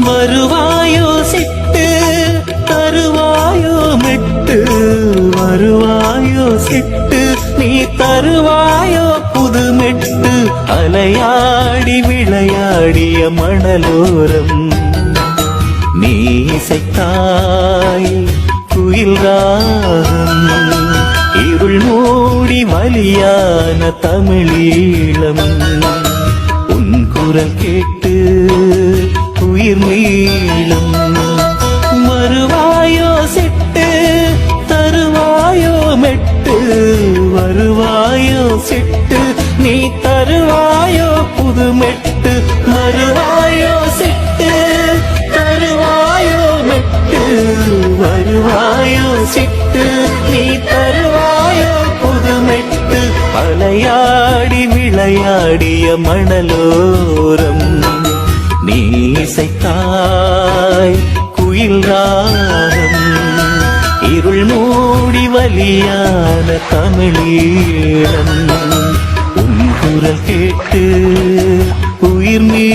வருவாயோ சிட்டு தருவாயோ மெட்டு வருவாயோ சிட்டு நீ தருவாயோ புது மெட்டு அலையாடி விளையாடிய மணலோரம். நீ இசைத்தாய் குயில் ராகம் இருள் மூடி வலியான தமிழீழம். உன் குரல் கேட்டு உயிர் மீளும். வருவாயோ சிட்டு தருவாயோ மெட்டு. வருவாயோ சிட்டு நீ தருவாயோ புது மெட்டு. வருவாயோ சிட்டு தருவாயோ மெட்டு. வருவாயோ சிட்டு நீ தருவாயோ புது மெட்டு. அலையாடி விளையாடிய மணலோரம் நீ இசைத்தாய் குயில் ராகம் இருள் மூடி வலியான தமிழீழன் உன் குரல் கேட்டு உயிர் மீ